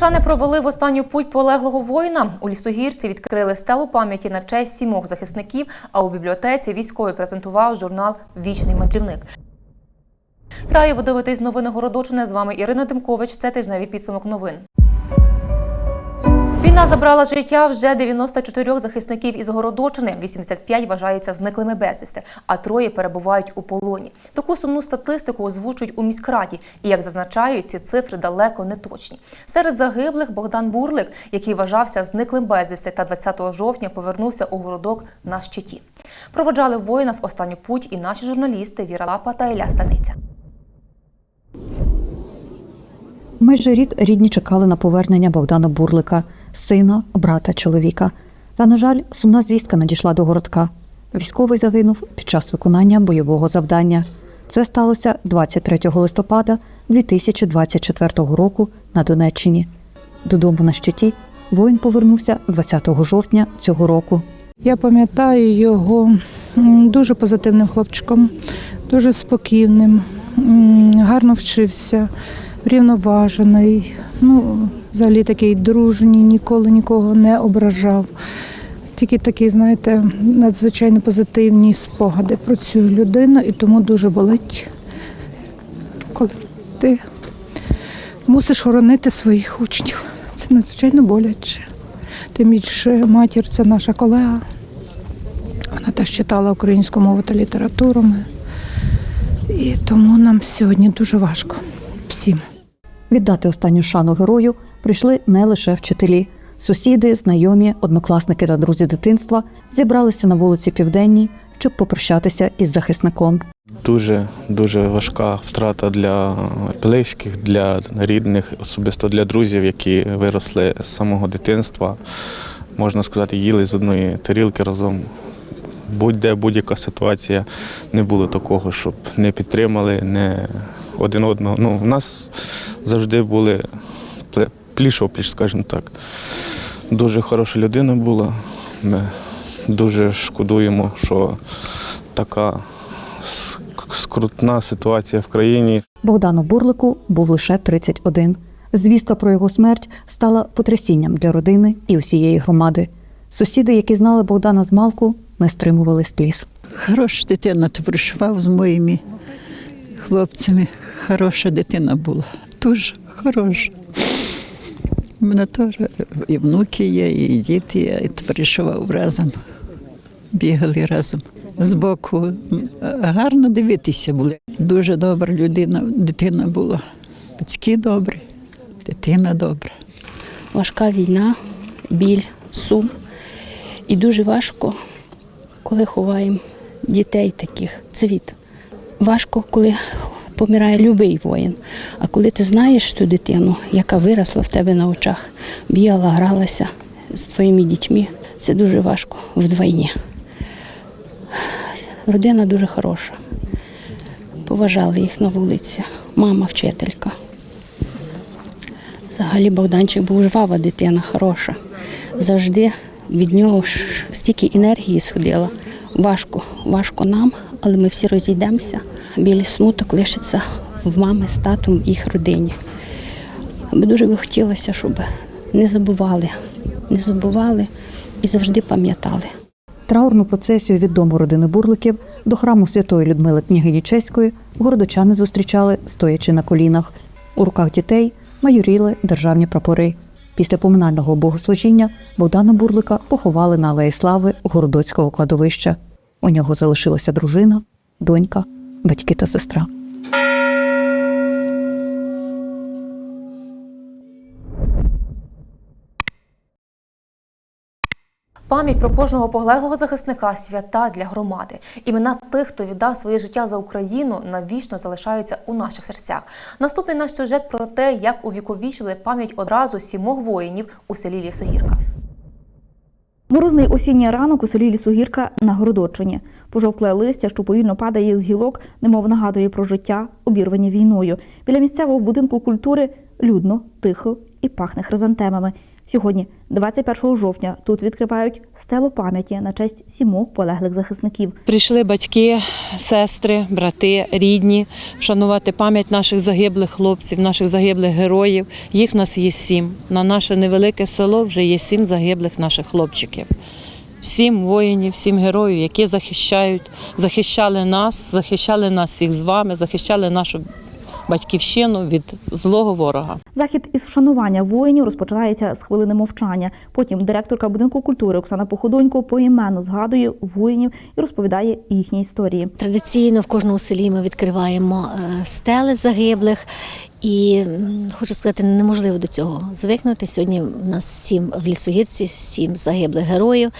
Городочани провели в останню путь полеглого воїна. У лісогірці відкрили стелу пам'яті на честь сімох захисників, а у бібліотеці військовий презентував журнал Вічний мандрівник. Вітаю, ви дивитесь новини Городочини. З вами Ірина Демкович. Це тижневий підсумок новин. Війна забрала життя вже 94 захисників із Городочини. 85 вважаються зниклими безвісти, а троє перебувають у полоні. Таку сумну статистику озвучують у міськраді. І як зазначають, ці цифри далеко не точні. Серед загиблих Богдан Бурлик, який вважався зниклим безвісти, та 20 жовтня повернувся у городок на щиті. Проводжали воїна в останню путь і наші журналісти Віра Лапа та Ілля Станиця. Майже рік рідні чекали на повернення Богдана Бурлика, сина, брата, чоловіка. Та, на жаль, сумна звістка надійшла до городка. Військовий загинув під час виконання бойового завдання. Це сталося 23 листопада 2024 року на Донеччині. Додому на щиті воїн повернувся 20 жовтня цього року. Я пам'ятаю його дуже позитивним хлопчиком, дуже спокійним, гарно вчився, врівноважений. Ну, взагалі такий дружній, ніколи нікого не ображав. Тільки такі, знаєте, надзвичайно позитивні спогади про цю людину, і тому дуже болить, коли ти мусиш хоронити своїх учнів. Це надзвичайно боляче. Тим більше матір це наша колега. Вона теж читала українську мову та літературу. І тому нам сьогодні дуже важко всім. Віддати останню шану герою прийшли не лише вчителі. Сусіди, знайомі, однокласники та друзі дитинства зібралися на вулиці Південній, щоб попрощатися із захисником. Дуже дуже важка втрата для близьких, для рідних, особисто для друзів, які виросли з самого дитинства. Можна сказати, їли з одної тарілки разом. Будь-де будь-яка ситуація не було такого, щоб не підтримали, не один одного. Ну, в нас завжди були пліч-опліч, скажімо так. Дуже хороша людина була. Ми дуже шкодуємо, що така скрутна ситуація в країні. Богдану Бурлику був лише 31. Звістка про його смерть стала потрясінням для родини і усієї громади. Сусіди, які знали Богдана з малку, не стримували сліз. Хороша дитина товаришував з моїми хлопцями. Хороша дитина була. Дуже хороша. У мене теж і внуки є, і діти є, і разом. Бігали разом. Збоку гарно дивитися були. Дуже добра людина, дитина була. Батьки добрі, дитина добра. важка війна, біль, сум. І дуже важко, коли ховаємо дітей таких, цвіт. Важко, коли помирає любий воїн. А коли ти знаєш ту дитину, яка виросла в тебе на очах, бігала, гралася з твоїми дітьми, це дуже важко вдвойні. Родина дуже хороша. Поважали їх на вулиці. Мама вчителька. Взагалі Богданчик був жвава дитина, хороша. Завжди від нього стільки енергії сходило. Важко, важко нам, але ми всі розійдемося. Білий смуток лишиться в мами з татом і їх родині. Би дуже би хотілося, щоб не забували, не забували і завжди пам'ятали. Траурну процесію від дому родини Бурликів до храму святої Людмили княгині Чеської городочани зустрічали, стоячи на колінах. У руках дітей майоріли державні прапори. Після поминального богослужіння Богдана Бурлика поховали на Алеї Слави Городоцького кладовища. У нього залишилася дружина, донька, батьки та сестра. Пам'ять про кожного полеглого захисника свята для громади. Імена тих, хто віддав своє життя за Україну, навічно залишаються у наших серцях. Наступний наш сюжет про те, як увіковічили пам'ять одразу сімох воїнів у селі Лісогірка. Морозний осінній ранок у селі Лісогірка на Городочині. Пожовкле листя, що повільно падає з гілок, немов нагадує про життя, обірвані війною. Біля місцевого будинку культури людно, тихо і пахне хризантемами. Сьогодні, 21 жовтня, тут відкривають стелу пам'яті на честь сімох полеглих захисників. Прийшли батьки, сестри, брати, рідні вшанувати пам'ять наших загиблих хлопців, наших загиблих героїв. Їх нас є сім. На наше невелике село вже є сім загиблих наших хлопчиків. Сім воїнів, сім героїв, які захищають, захищали нас, захищали нас всіх з вами, захищали нашу батьківщину від злого ворога. Захід із вшанування воїнів розпочинається з хвилини мовчання. Потім директорка будинку культури Оксана Походонько поіменно згадує воїнів і розповідає їхні історії. Традиційно в кожному селі ми відкриваємо е, стели загиблих. І хочу сказати, неможливо до цього звикнути. Сьогодні в нас сім в лісогірці, сім загиблих героїв.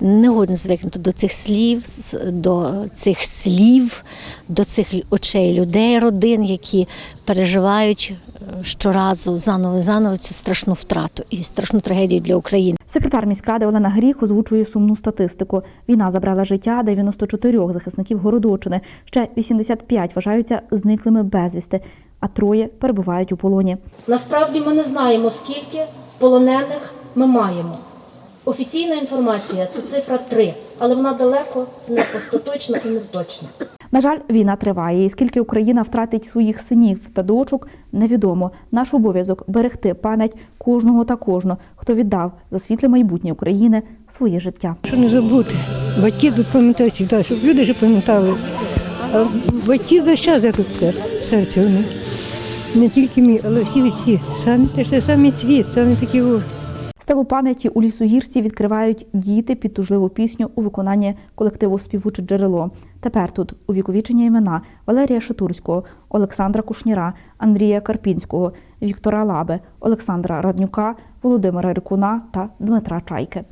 Не годно звикнути до цих слів, до цих слів, до цих очей людей, родин, які переживають е, щоразу заново заново цю страшну втрату і страшну трагедію для України. Секретар міськради Олена Гріх озвучує сумну статистику. Війна забрала життя 94 захисників Городочини. Ще 85 вважаються зниклими безвісти, а троє перебувають у полоні. Насправді ми не знаємо, скільки полонених ми маємо. Офіційна інформація це цифра 3, але вона далеко не остаточна і не точна. На жаль, війна триває, і скільки Україна втратить своїх синів та дочок, невідомо. Наш обов'язок берегти пам'ять кожного та кожного, хто віддав за світле майбутнє України своє життя. Що не забути. Батьки тут пам'ятають завжди, щоб люди ж пам'ятали. А батьки весь час де тут все, в серці вони. Не тільки мій, але всі всіх. Самі те ж самі цвіт, самі такі. Стелу пам'яті у лісогірці відкривають діти під тужливу пісню у виконанні колективу Співуче джерело. Тепер тут увіковічення імена Валерія Шатурського, Олександра Кушніра, Андрія Карпінського, Віктора Лаби, Олександра Раднюка, Володимира Рикуна та Дмитра Чайки.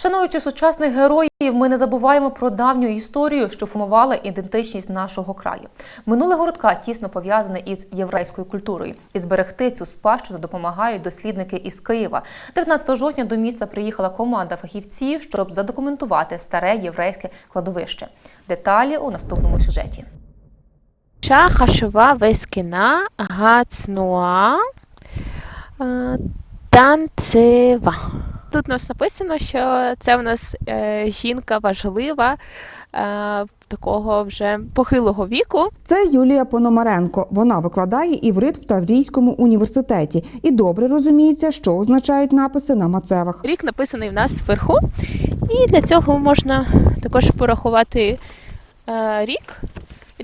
Шануючи сучасних героїв, ми не забуваємо про давню історію, що формувала ідентичність нашого краю. Минуле городка тісно пов'язане із єврейською культурою, і зберегти цю спадщину допомагають дослідники із Києва. 19 жовтня до міста приїхала команда фахівців, щоб задокументувати старе єврейське кладовище. Деталі у наступному сюжеті. אישה חשובה וזקנה, הצנועה, е, танцева. Тут у нас написано, що це у нас е, жінка важлива, е, такого вже похилого віку. Це Юлія Пономаренко. Вона викладає іврит в Таврійському університеті і добре розуміється, що означають написи на мацевах. Рік написаний в нас зверху, і для цього можна також порахувати е, рік.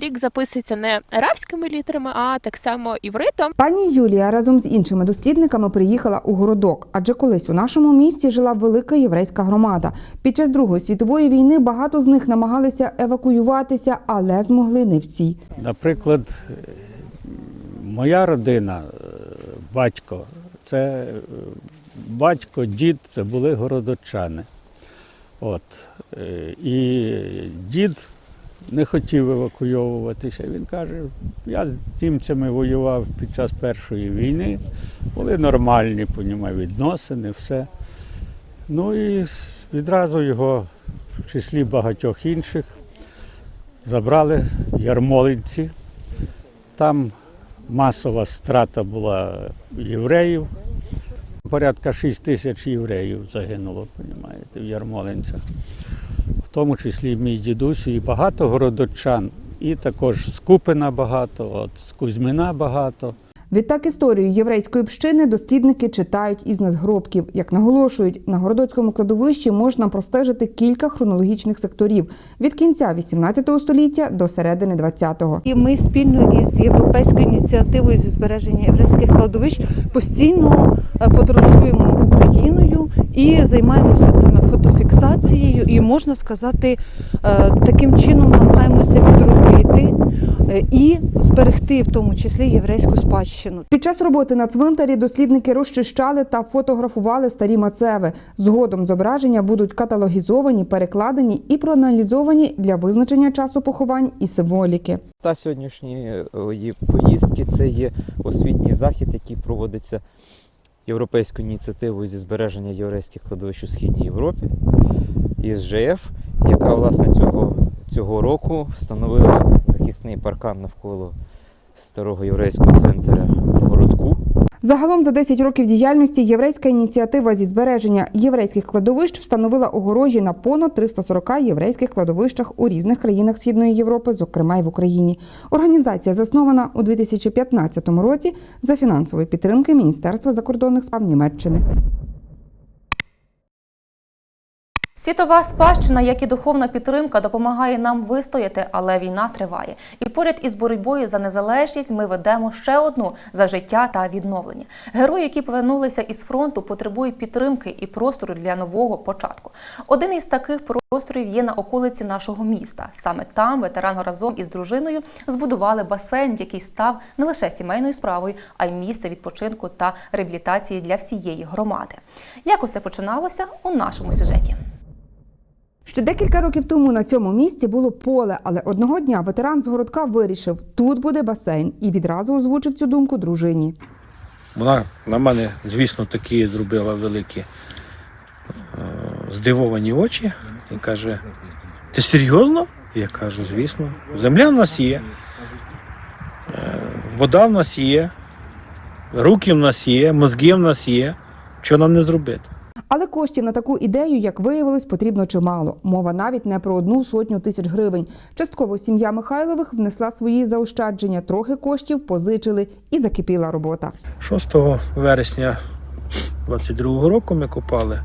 Рік записується не арабськими літерами, а так само івритом. Пані Юлія разом з іншими дослідниками приїхала у городок, адже колись у нашому місті жила велика єврейська громада. Під час Другої світової війни багато з них намагалися евакуюватися, але змогли не всі. Наприклад, моя родина, е, батько, це е, батько, дід це були городочани. От. е, І дід не хотів евакуйовуватися. Він каже, я з німцями воював під час Першої війни, були нормальні по ньому відносини, все. Ну і відразу його, в числі багатьох інших, забрали ярмолинці. Там масова страта була євреїв. Порядка 6 тисяч євреїв загинуло, розумієте, в Ярмолинцях. В тому числі мій дідусь і багато городочан. І також з Купина багато, от, з Кузьмина багато. Відтак історію єврейської общини дослідники читають із надгробків. Як наголошують, на городоцькому кладовищі можна простежити кілька хронологічних секторів від кінця XVIII століття до середини XX. І ми спільно із європейською ініціативою зі збереження єврейських кладовищ постійно е, подорожуємо Україною і займаємося цими фотофіксацією. І можна сказати, е, таким чином намагаємося відродити е, і зберегти в тому числі єврейську спадщину. Під час роботи на цвинтарі дослідники розчищали та фотографували старі мацеви. Згодом зображення будуть каталогізовані, перекладені і проаналізовані для визначення часу поховань і символіки. Та сьогоднішньої е, поїздки це є освітній захід, який проводиться європейською ініціативою зі збереження єврейських кладовищ у Східній Європі із яка власне цього, цього року встановили захисний паркан навколо старого єврейського центру городку. Загалом за 10 років діяльності єврейська ініціатива зі збереження єврейських кладовищ встановила огорожі на понад 340 єврейських кладовищах у різних країнах Східної Європи, зокрема й в Україні. Організація заснована у 2015 році за фінансової підтримки Міністерства закордонних справ Німеччини. Світова спадщина, як і духовна підтримка, допомагає нам вистояти, але війна триває. І поряд із боротьбою за незалежність ми ведемо ще одну за життя та відновлення. Герої, які повернулися із фронту, потребують підтримки і простору для нового початку. Один із таких просторів є на околиці нашого міста. Саме там ветеран разом із дружиною збудували басейн, який став не лише сімейною справою, а й місце відпочинку та реабілітації для всієї громади. Як усе починалося у нашому сюжеті? Ще декілька років тому на цьому місці було поле, але одного дня ветеран з городка вирішив, тут буде басейн, і відразу озвучив цю думку дружині. Вона на мене, звісно, такі зробила великі е, здивовані очі і каже: Ти серйозно? Я кажу, звісно. Земля в нас є, е, вода в нас є, руки в нас є, мозги в нас є. Що нам не зробити? Але коштів на таку ідею, як виявилось, потрібно чимало. Мова навіть не про одну сотню тисяч гривень. Частково сім'я Михайлових внесла свої заощадження, трохи коштів позичили і закипіла робота. 6 вересня 22 року ми копали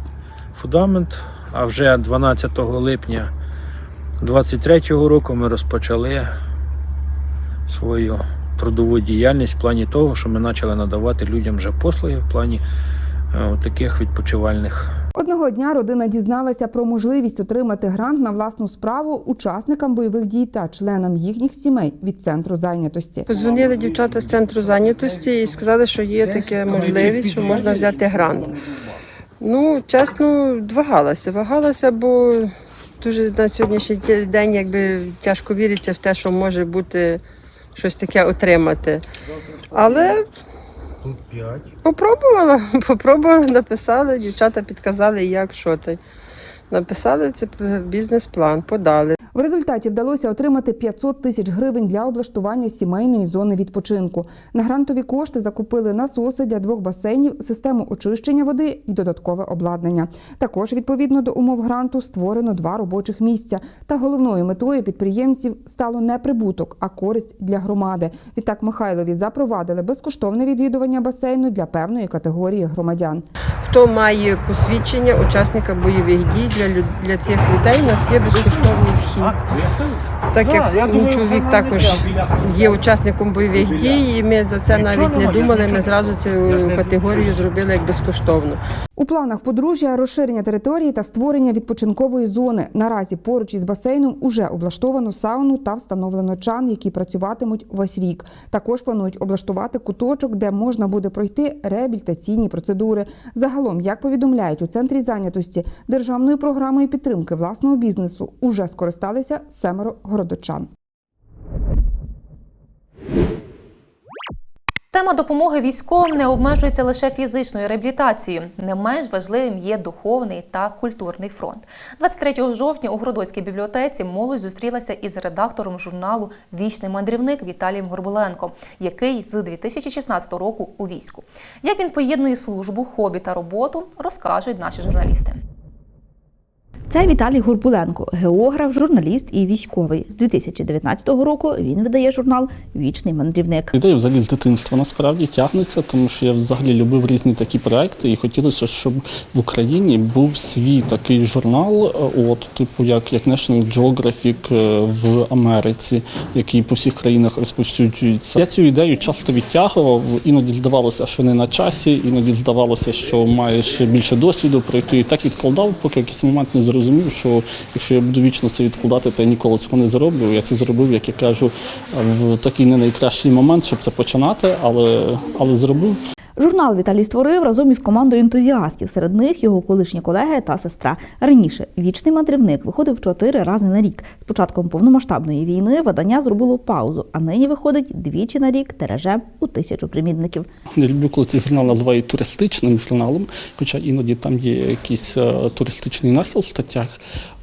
фундамент, а вже 12 липня 23 року ми розпочали свою трудову діяльність в плані того, що ми почали надавати людям вже послуги в плані таких відпочивальних Одного дня родина дізналася про можливість отримати грант на власну справу учасникам бойових дій та членам їхніх сімей від центру зайнятості. Позвонили дівчата з центру зайнятості і сказали, що є така можливість, що можна взяти грант. Ну, чесно, вагалася. Вагалася, бо дуже на сьогоднішній день якби тяжко віриться в те, що може бути щось таке отримати. Але попробувала, попробувала, написали, дівчата підказали, як, що ти. Написали це бізнес-план, подали. В результаті вдалося отримати 500 тисяч гривень для облаштування сімейної зони відпочинку. На грантові кошти закупили насоси для двох басейнів, систему очищення води і додаткове обладнання. Також відповідно до умов гранту створено два робочих місця. Та головною метою підприємців стало не прибуток, а користь для громади. Відтак Михайлові запровадили безкоштовне відвідування басейну для певної категорії громадян. Хто має посвідчення учасника бойових дій для, для цих людей у нас є безкоштовний вхід. Так як мій чоловік також є учасником бойових дій, і ми за це навіть не думали. Ми зразу цю категорію зробили як безкоштовну. У планах подружжя розширення території та створення відпочинкової зони. Наразі поруч із басейном уже облаштовано сауну та встановлено чан, які працюватимуть весь рік. Також планують облаштувати куточок, де можна буде пройти реабілітаційні процедури. Загалом, як повідомляють у центрі зайнятості державною програмою підтримки власного бізнесу, уже скористалися семеро городочан. Тема допомоги військовим не обмежується лише фізичною реабілітацією. Не менш важливим є духовний та культурний фронт. 23 жовтня у Городоцькій бібліотеці молодь зустрілася із редактором журналу Вічний мандрівник Віталієм Горбуленком, який з 2016 року у війську. Як він поєднує службу, хобі та роботу, розкажуть наші журналісти. Це Віталій Гурбуленко, географ, журналіст і військовий. З 2019 року він видає журнал Вічний мандрівник. Ідея взагалі з дитинства насправді тягнеться, тому що я взагалі любив різні такі проекти, і хотілося, щоб в Україні був свій такий журнал, е, от типу як, як National Geographic е, в Америці, який по всіх країнах розповсюджується. Я цю ідею часто відтягував. Іноді здавалося, що не на часі, іноді здавалося, що маєш більше досвіду пройти. І так відкладав, поки якийсь момент не зрозумів, що якщо я буду вічно це відкладати, то я ніколи цього не зроблю. Я це зробив, як я кажу, в такий не найкращий момент, щоб це починати, але, але зробив. Журнал Віталій створив разом із командою ентузіастів. Серед них його колишні колеги та сестра. Раніше вічний мандрівник виходив чотири рази на рік. З початком повномасштабної війни видання зробило паузу, а нині виходить двічі на рік тиражем у тисячу примірників. Я люблю, коли цей журнал називають туристичним журналом, хоча іноді там є якийсь е, туристичний нахил в статтях.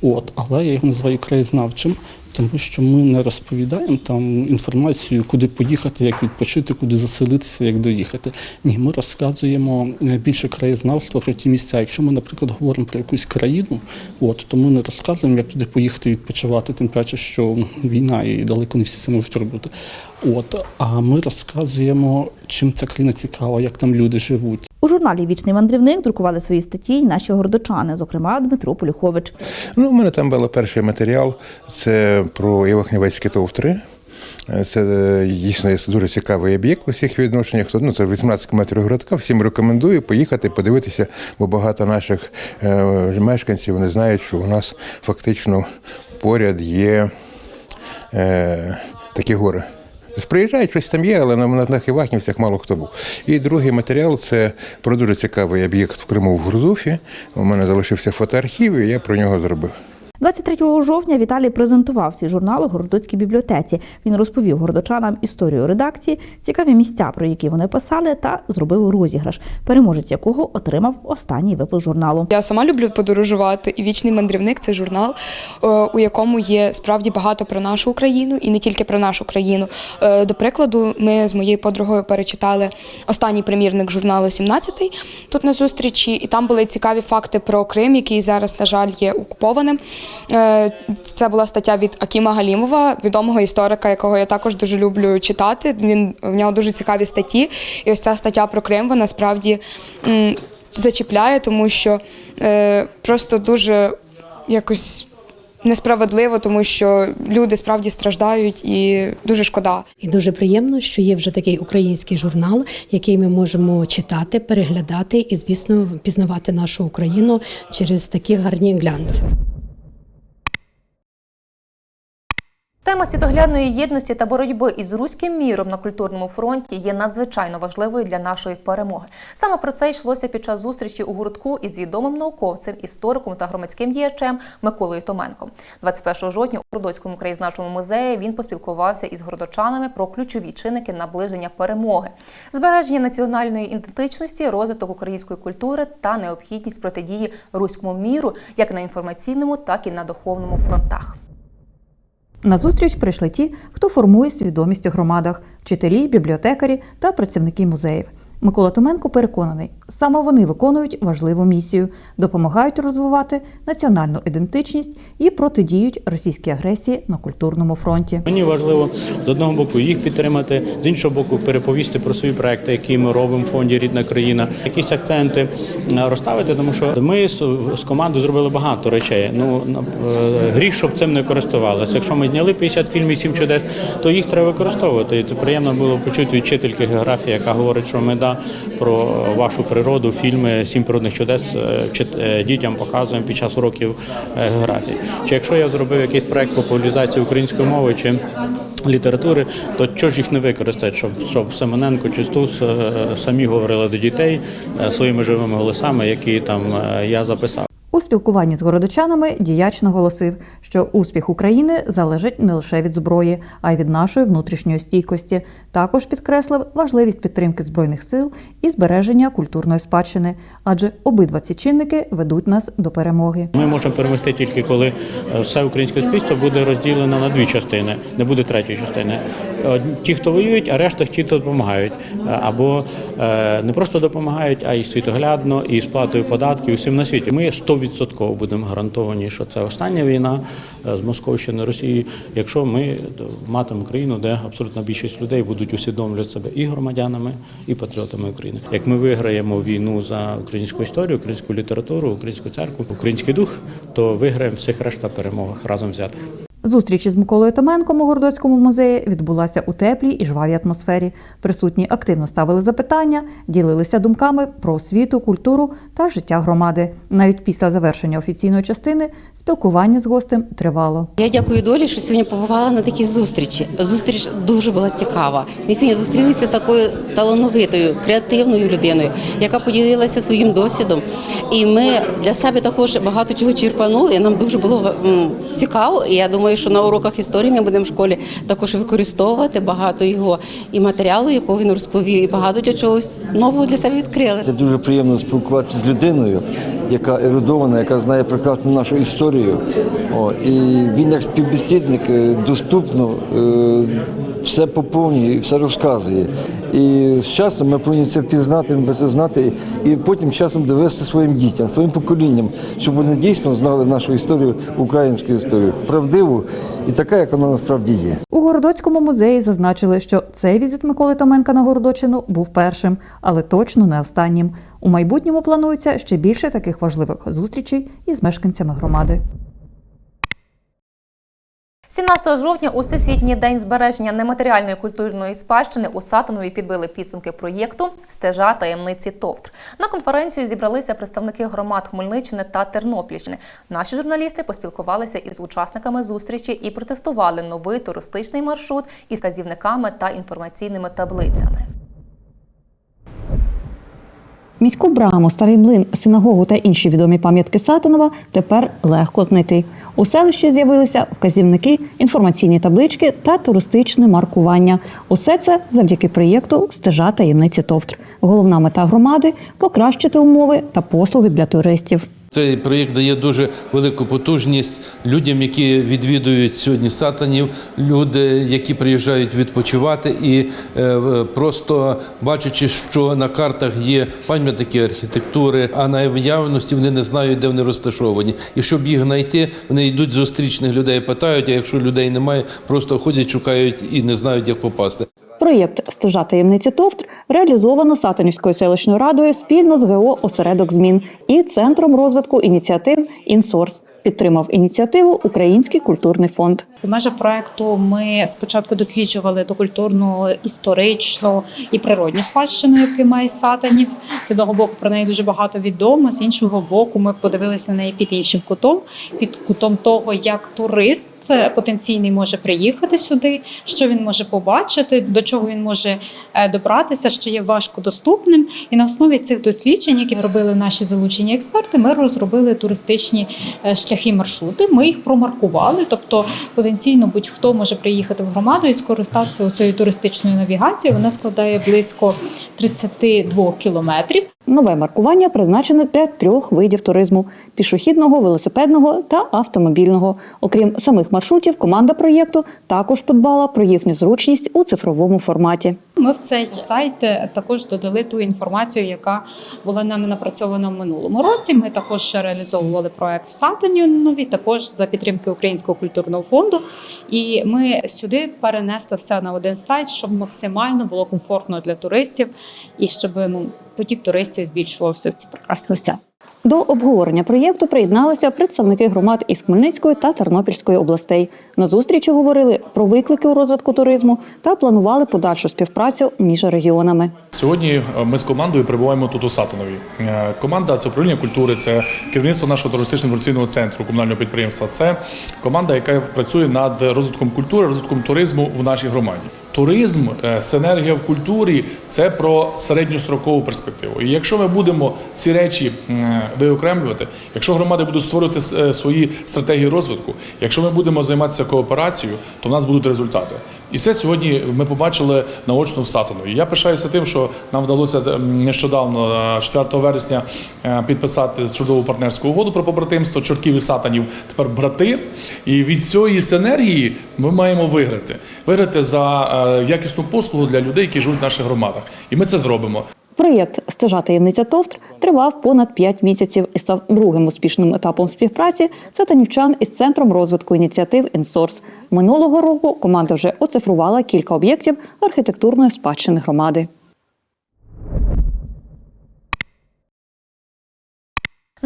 От, але я його називаю краєзнавчим, тому що ми не розповідаємо там інформацію, куди поїхати, як відпочити, куди заселитися, як доїхати. Ні, ми розказуємо е, більше краєзнавства про ті місця. Якщо ми, наприклад, говоримо про якусь країну, от то ми не розказуємо, як туди поїхати відпочивати, тим паче, що війна і далеко не всі це можуть робити. От, а ми розказуємо, чим ця країна цікава, як там люди живуть. У журналі Вічний мандрівник друкували свої статті й наші городочани, зокрема Дмитро Полюхович. Ну, у мене там був перший матеріал. Це про Євахнівецький ТОВ-3. Це е, дійсно дуже цікавий об'єкт у всіх відношеннях. Ну, це 18 метрів городка. Всім рекомендую поїхати, подивитися, бо багато наших е, мешканців вони знають, що у нас фактично поряд є е, такі гори. Тобто Приїжджають, щось там є, але на, на, Івахнівцях мало хто був. І другий матеріал це про дуже цікавий об'єкт в Криму в Грузуфі. У мене залишився фотоархів, і я про нього зробив. 23 жовтня Віталій презентував свій журнал у Городоцькій бібліотеці. Він розповів городочанам історію редакції, цікаві місця, про які вони писали, та зробив розіграш, переможець якого отримав останній випуск журналу. Я сама люблю подорожувати, і вічний мандрівник це журнал, е, у якому є справді багато про нашу Україну і не тільки про нашу країну. Е, До прикладу, ми з моєю подругою перечитали останній примірник журналу «17» тут на зустрічі, і там були цікаві факти про Крим, який зараз, на жаль, є окупованим. Е, Це була стаття від Акіма Галімова, відомого історика, якого я також дуже люблю читати. Він в нього дуже цікаві статті. І ось ця стаття про Крим, вона справді зачіпляє, тому що е, просто дуже якось. Несправедливо, тому що люди справді страждають і дуже шкода. І дуже приємно, що є вже такий український журнал, який ми можемо читати, переглядати і, звісно, пізнавати нашу Україну через такі гарні глянці. Тема світоглядної єдності та боротьби із руським міром на культурному фронті є надзвичайно важливою для нашої перемоги. Саме про це йшлося під час зустрічі у гуртку із відомим науковцем, істориком та громадським діячем Миколою Томенком. 21 жовтня у Городоцькому краєзнавчому музеї він поспілкувався із городочанами про ключові чинники наближення перемоги, збереження національної ідентичності, розвиток української культури та необхідність протидії руському міру як на інформаційному, так і на духовному фронтах. На зустріч прийшли ті, хто формує свідомість у громадах вчителі, бібліотекарі та працівники музеїв. Микола Томенко переконаний, саме вони виконують важливу місію, допомагають розвивати національну ідентичність і протидіють російській агресії на культурному фронті. Мені важливо з одного боку їх підтримати, з іншого боку, переповісти про свої проекти, які ми робимо в фонді Рідна країна, якісь акценти е, розставити, тому що ми з командою зробили багато речей. Ну е, гріх, щоб цим не користувалися. Якщо ми зняли 50 фільмів «Сім чудес, то їх треба використовувати. І це приємно було почути від вчительки географії, яка говорить, що ми да про вашу природу, фільми Сім природних чудес е, е, дітям показуємо під час уроків географії. Чи якщо я зробив якийсь проект популяризації української мови чи літератури, то чого ж їх не використати, щоб, щоб Семененко чи Стус е, самі говорили до дітей своїми живими голосами, які там я записав. У спілкуванні з городочанами діяч наголосив, що успіх України залежить не лише від зброї, а й від нашої внутрішньої стійкості. Також підкреслив важливість підтримки збройних сил і збереження культурної спадщини, адже обидва ці чинники ведуть нас до перемоги. Ми можемо перемогти тільки коли е, все українське суспільство буде розділено на дві частини, не буде третьої частини. Ті, хто воюють, а решта ті, хто допомагають. Е, Або е, не просто допомагають, а й світоглядно, і сплатою податків усім на світі. Ми 100% будемо гарантовані, що це остання війна е, з Московщини Росії, якщо ми е, матимемо країну, де абсолютна більшість людей будуть усвідомлювати себе і громадянами, і патріотами України. Як ми виграємо війну за українську історію, українську літературу, українську церкву, український дух, то виграємо всіх решта перемогах разом взятих. Зустріч із Миколою Томенком у Городоцькому музеї відбулася у теплій і жвавій атмосфері. Присутні активно ставили запитання, ділилися думками про освіту, культуру та життя громади. Навіть після завершення офіційної частини спілкування з гостем тривало. Я дякую долі, що сьогодні побувала на такій зустрічі. Зустріч дуже була цікава. Ми сьогодні зустрілися з такою талановитою, креативною людиною, яка поділилася своїм досвідом. І ми для себе також багато чого черпанули. Нам дуже було цікаво. І я думаю, думаю, що на уроках історії ми будемо в школі також використовувати багато його і матеріалу, якого він розповів, і багато для чогось нового для себе відкрили. Це дуже приємно спілкуватися з людиною, яка ерудована, яка знає прекрасно нашу історію. О, і він як співбесідник е, доступно е, все поповнює, все розказує. І з часом ми повинні це впізнати, ми це знати, і потім часом довести своїм дітям, своїм поколінням, щоб вони дійсно знали нашу історію, українську історію, правдиву і така, як вона насправді є. У Городоцькому музеї зазначили, що цей візит Миколи Томенка на Городочину був першим, але точно не останнім. У майбутньому планується ще більше таких важливих зустрічей із мешканцями громади. 17 жовтня у Всесвітній день збереження нематеріальної культурної спадщини у Сатанові підбили підсумки проєкту Стежа таємниці Товтр. На конференцію зібралися представники громад Хмельниччини та Тернопільщини. Наші журналісти поспілкувалися із учасниками зустрічі і протестували новий туристичний маршрут із казівниками та інформаційними таблицями. Міську браму, старий млин, синагогу та інші відомі пам'ятки Сатанова тепер легко знайти. У селищі з'явилися вказівники, інформаційні таблички та туристичне маркування. Усе це завдяки проєкту Стежа таємниці Товтр. Головна мета громади покращити умови та послуги для туристів. Цей проєкт дає дуже велику потужність людям, які відвідують сьогодні сатанів, люди, які приїжджають відпочивати, і е, просто бачачи, що на картах є пам'ятники архітектури, а на явності вони не знають, де вони розташовані. І щоб їх знайти, вони йдуть зустрічних людей, питають. А якщо людей немає, просто ходять, шукають і не знають, як попасти. Проєкт Стежа таємниці Товтр реалізовано Сатанівською селищною радою спільно з ГО Осередок змін і Центром розвитку ініціатив Інсорс. Підтримав ініціативу Український культурний фонд. У межах проекту ми спочатку досліджували докультурну, історичну і природню спадщину, яку має сатанів. З одного боку про неї дуже багато відомо. З іншого боку, ми подивилися на неї під іншим кутом, під кутом того, як турист е, потенційний може приїхати сюди, що він може побачити, до чого він може е, добратися, що є важко доступним. І на основі цих досліджень, які робили наші залучені експерти, ми розробили туристичні е, шляхи маршрути. Ми їх промаркували, тобто потенційно будь-хто може приїхати в громаду і скористатися цією туристичною навігацією. Вона складає близько 32 кілометрів. Нове маркування призначене для трьох видів туризму: пішохідного, велосипедного та автомобільного. Окрім самих маршрутів, команда проєкту також подбала про їхню зручність у цифровому форматі. Ми в цей сайт е, також додали ту інформацію, яка була нами напрацьована в минулому році. Ми також реалізовували проект в Сатані нові, також за підтримки Українського культурного фонду. І ми сюди перенесли все на один сайт, щоб максимально було комфортно для туристів і щоб ну потік туристів збільшувався в ці прекрасні місця. До обговорення проєкту приєдналися представники громад із Хмельницької та Тернопільської областей. На зустрічі говорили про виклики у розвитку туризму та планували подальшу співпрацю між регіонами. Сьогодні е, ми з командою перебуваємо тут у Сатанові. Е, Команда це управління культури, це керівництво нашого туристично інформаційного центру комунального підприємства. Це команда, яка працює над розвитком культури, розвитком туризму в нашій громаді. Туризм, е, синергія в культурі це про середньострокову перспективу. І якщо ми будемо ці речі виокремлювати, якщо громади будуть створювати е, свої стратегії розвитку, якщо ми будемо займатися кооперацією, то в нас будуть результати. І це сьогодні ми побачили наочно в Сатанові. Я пишаюся тим, що нам вдалося нещодавно, е, 4 вересня, е, підписати чудову партнерську угоду про побратимство чортків і сатанів. Тепер брати. І від цієї синергії ми маємо виграти. Виграти за е, якісну послугу для людей, які живуть в наших громадах. І ми це зробимо. Проєкт Стежа таємниця Товтр тривав понад 5 місяців і став другим успішним етапом співпраці сатанівчан із центром розвитку ініціатив «Інсорс». Минулого року команда вже оцифрувала кілька об'єктів архітектурної спадщини громади.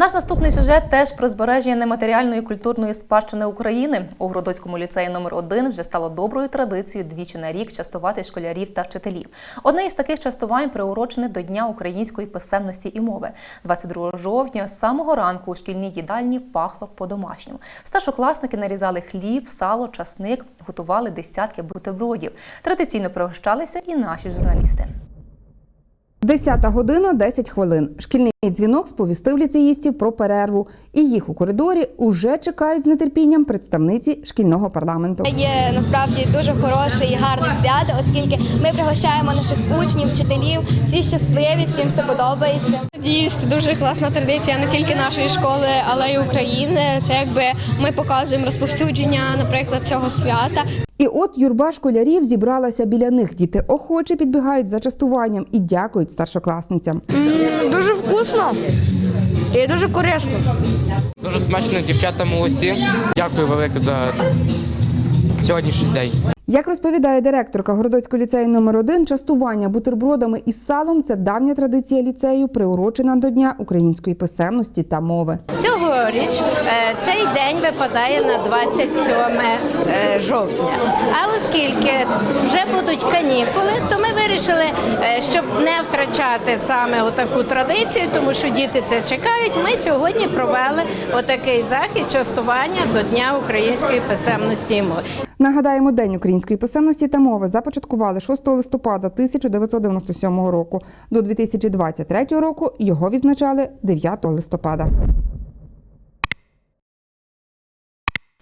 Наш наступний сюжет теж про збереження нематеріальної культурної спадщини України. У Городоцькому ліцеї номер 1 вже стало доброю традицією двічі на рік частувати школярів та вчителів. Одне із таких частувань приурочене до Дня української писемності і мови. 22 жовтня з самого ранку у шкільній їдальні пахло по-домашньому. Старшокласники нарізали хліб, сало, часник, готували десятки бутербродів. Традиційно пригощалися і наші журналісти. 10 година 10 хвилин. Шкільний дзвінок сповістив ліцеїстів про перерву, і їх у коридорі уже чекають з нетерпінням представниці шкільного парламенту. Є насправді дуже хороше і гарне свято, оскільки ми пригощаємо наших учнів, вчителів. Всі щасливі, всім все подобається. Надіюсь, це дуже класна традиція не тільки нашої школи, але й України. Це якби ми показуємо розповсюдження, наприклад, цього свята. І от юрба школярів зібралася біля них. Діти охоче підбігають за частуванням і дякують старшокласницям. Дуже вкусно і дуже корисно. Дуже смачно дівчата молодці. Дякую велике за сьогоднішній день. Як розповідає директорка Городоцького ліцею номер 1 частування бутербродами із салом це давня традиція ліцею, приурочена до Дня української писемності та мови. Цьогоріч е, цей день випадає на 27 е, жовтня. А оскільки вже будуть канікули, то ми вирішили, е, щоб не втрачати саме отаку традицію, тому що діти це чекають. Ми сьогодні провели отакий захід частування до Дня української писемності і мови. Нагадаємо, День української писемності та мови започаткували 6 листопада 1997 року. До 2023 року його відзначали 9 листопада.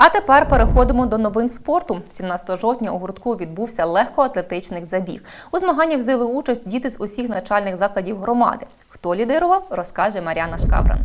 А тепер переходимо до новин спорту. 17 жовтня у гуртку відбувся легкоатлетичний забіг. У змаганні взяли участь діти з усіх начальних закладів громади. Хто лідирував, розкаже Мар'яна Шкабран.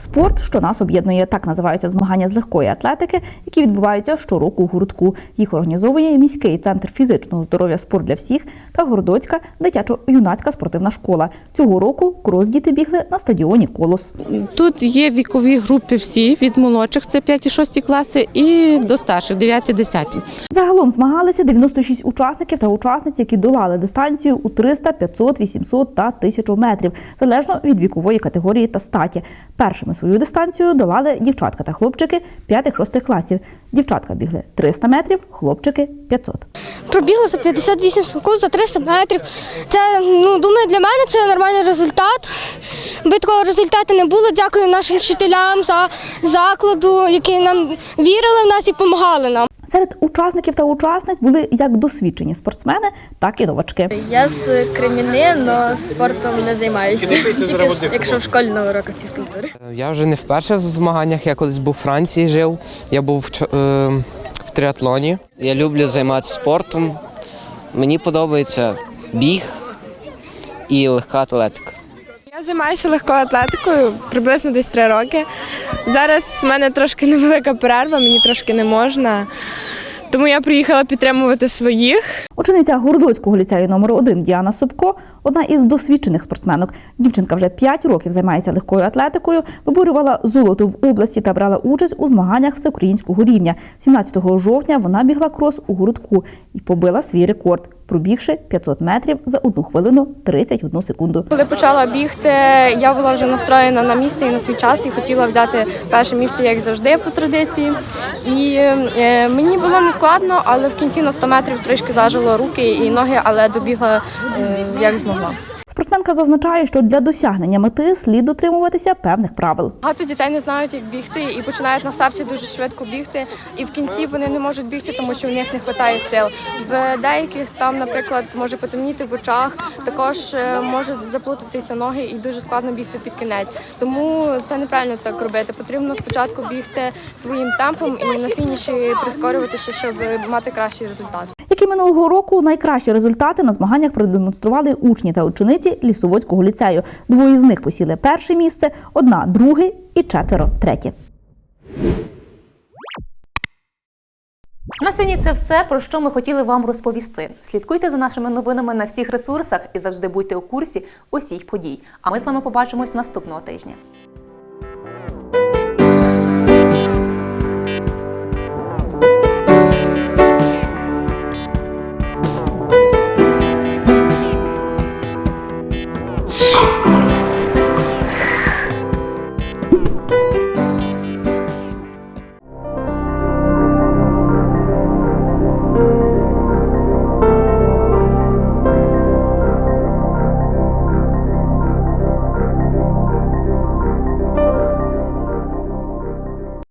Спорт, що нас об'єднує, так називаються змагання з легкої атлетики, які відбуваються щороку у гуртку. Їх організовує міський центр фізичного здоров'я спорт для всіх та Городоцька дитячо-юнацька спортивна школа. Цього року крос діти бігли на стадіоні Колос. Тут є вікові групи всі від молодших, це 5-6 класи, і до старших 9-10. Загалом змагалися 96 учасників та учасниць, які долали дистанцію у 300, 500, 800 та 1000 метрів, залежно від вікової категорії та статі. Першими свою дистанцію долали дівчатка та хлопчики 5-6 класів. Дівчатка бігли 300 метрів, хлопчики 500. Пробігла за 58 секунд за 300 метрів. Це ну думаю, для мене це нормальний результат. Би такого результату не було. Дякую нашим вчителям за закладу, які нам вірили в нас і допомагали нам. Серед учасників та учасниць були як досвідчені спортсмени, так і новачки. Я з Креміни, але спортом не займаюся. Тільки якщо в школі на уроках фізкультури. Я вже не вперше в змаганнях. Я колись був у Франції жив. Я був в, е, в триатлоні. Я люблю займатися спортом. Мені подобається біг і легка атлетика. Я займаюся легкою атлетикою приблизно десь три роки. Зараз в мене трошки невелика перерва, мені трошки не можна. Тому я приїхала підтримувати своїх. Учениця Городоцького ліцею номер 1 Діана Собко одна із досвідчених спортсменок. Дівчинка вже 5 років займається легкою атлетикою, виборювала золото в області та брала участь у змаганнях всеукраїнського рівня. 17 жовтня вона бігла крос у городку і побила свій рекорд, пробігши 500 метрів за 1 хвилину 31 секунду. Коли почала бігти, я була вже настроєна на місце і на свій час і хотіла взяти перше місце, як завжди, по традиції. І е, мені було не складно, але в кінці на 100 метрів трішки зажило руки і ноги, але добігла е, як змогла. Спортсменка зазначає, що для досягнення мети слід дотримуватися певних правил. Багато дітей не знають, як бігти, і починають на старті дуже швидко бігти. І в кінці вони не можуть бігти, тому що в них не вистачає сил. В деяких там, наприклад, може потемніти в очах, також е, можуть заплутатися ноги і дуже складно бігти під кінець. Тому це неправильно так робити. Потрібно спочатку бігти своїм темпом і на фініші прискорюватися, щоб мати кращий результат. Як і минулого року, найкращі результати на змаганнях продемонстрували учні та учениці Лісоводського ліцею. Двоє з них посіли перше місце, одна друге і четверо третє. На сьогодні це все, про що ми хотіли вам розповісти. Слідкуйте за нашими новинами на всіх ресурсах і завжди будьте у курсі усіх подій. А ми з вами побачимось наступного тижня.